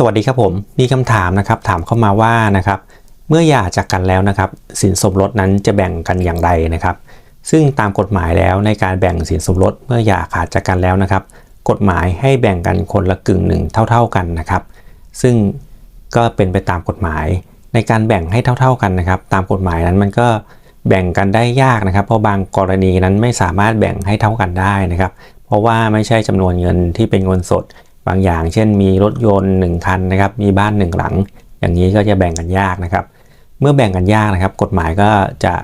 สวัสดีครับผมมีคำถามนะครับถามเข้ามาว่านะครับเมื่อหย่าจากกันแล้วนะครับสินสมรสนั้นจะแบ่งกันอย่างไรนะครับ ซึ่งตามกฎหมายแล้วในการแบ่งสินสมรสเมื่อหย่าขาดจากกันแล้วนะครับ กฎหมายให้แบ่งกันคนละกึ่งหนึ่งเท่า ๆกันนะครับ ซึ่งก็เป็นไปตามกฎหมาย ในการแบ่งให้เท่า ๆกันนะครับ ตามกฎหมายนั้นมันก็แบ่งกันได้ยากนะครับ เพราะบางกรณีนั้นไม่สามารถแบ่งให้เท่ากันได้นะครับ เพราะว่าไม่ใช่จำนวนเงินที่เป็นเงินสด บางอย่างเช่นมีรถยนต์ 1 คันนะครับ มีบ้าน 1 หลัง อย่างนี้ก็จะแบ่งกันยากนะครับ เมื่อแบ่งกันยากนะครับ กฎหมายก็จะ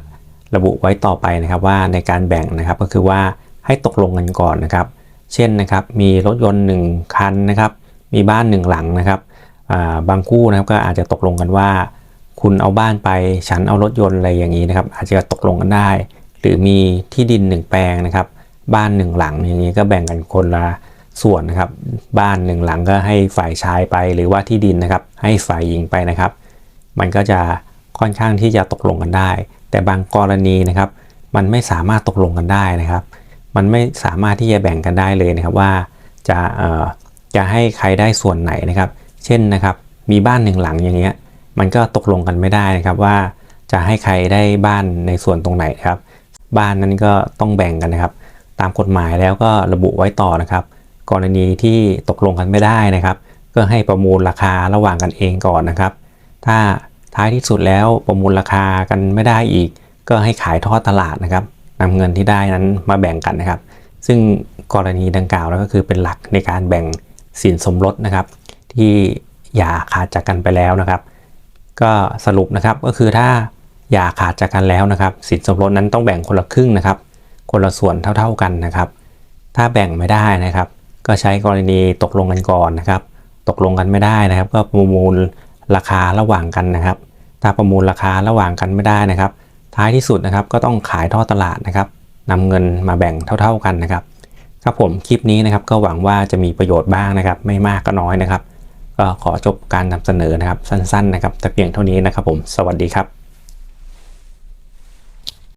ระบุไว้ต่อไปนะครับว่าในการแบ่งนะครับก็คือว่าให้ตกลงกันก่อนนะครับ เช่นนะครับมีรถยนต์ 1 คันนะครับ มีบ้าน 1 หลังนะครับาบางคู่นะครับก็อาจจะตกลงกันว่า คุณเอาบ้านไปฉันเอารถยนต์อะไรอย่างนี้นะครับ อาจจะตกลงกันได้ หรือมีที่ดิน 1 แปลงนะครับ บ้าน 1 หลังอย่างนี้ก็แบ่งกันคนละ ส่วนนะครับ บ้าน1หลังก็ให้ฝ่ายชายไปหรือว่าที่ดินนะครับ ให้ฝ่ายหญิงไปนะครับ มันก็จะค่อนข้างที่จะตกลงกันได้ แต่บางกรณีนะครับ มันไม่สามารถตกลงกันได้นะครับ มันไม่สามารถที่จะแบ่งกันได้เลยนะครับว่าจะเอ่อจะให้ใครได้ส่วนไหนนะครับ เช่นนะครับ มีบ้านหนึ่งหลังอย่างเงี้ย มันก็ตกลงกันไม่ได้นะครับว่าจะให้ใครได้บ้านในส่วนตรงไหนครับ บ้านนั้นก็ต้องแบ่งกันนะครับ ตามกฎหมายแล้วก็ระบุไว้ต่อนะครับ กรณีที่ตกลงกันไม่ได้นะครับ ก็ให้ประมูลราคาระหว่างกันเองก่อนนะครับ ถ้าท้ายที่สุดแล้วประมูลราคากันไม่ได้อีก ก็ให้ขายทอดตลาดนะครับนำเงินที่ได้นั้นมาแบ่งกันนะครับ ซึ่งกรณีดังกล่าวแล้วก็คือเป็นหลักในการแบ่งสินสมรสนะครับ ที่อย่าขาดจากกันไปแล้วนะครับ ก็สรุปนะครับก็คือถ้าอย่าขาดจากกันแล้วนะครับ สินสมรสนั้นต้องแบ่งคนละครึ่งนะครับ คนละส่วนเท่า ๆกันนะครับ ถ้าแบ่งไม่ได้นะครับ ก็ใช้กรณีตกลงกันก่อนนะครับ ตกลงกันไม่ได้นะครับ ก็ประมูลราคาระหว่างกันนะครับ ถ้าประมูลราคาระหว่างกันไม่ได้นะครับ ท้ายที่สุดนะครับก็ต้องขายทอดตลาดนะครับนำเงินมาแบ่งเท่า ๆกันนะครับครับผมคลิปนี้นะครับก็หวังว่าจะมีประโยชน์บ้างนะครับ ไม่มากก็น้อยนะครับ ก็ขอจบการนำเสนอนะครับสั้นๆนะครับแต่เพียงเท่านี้นะครับผมสวัสดีครับ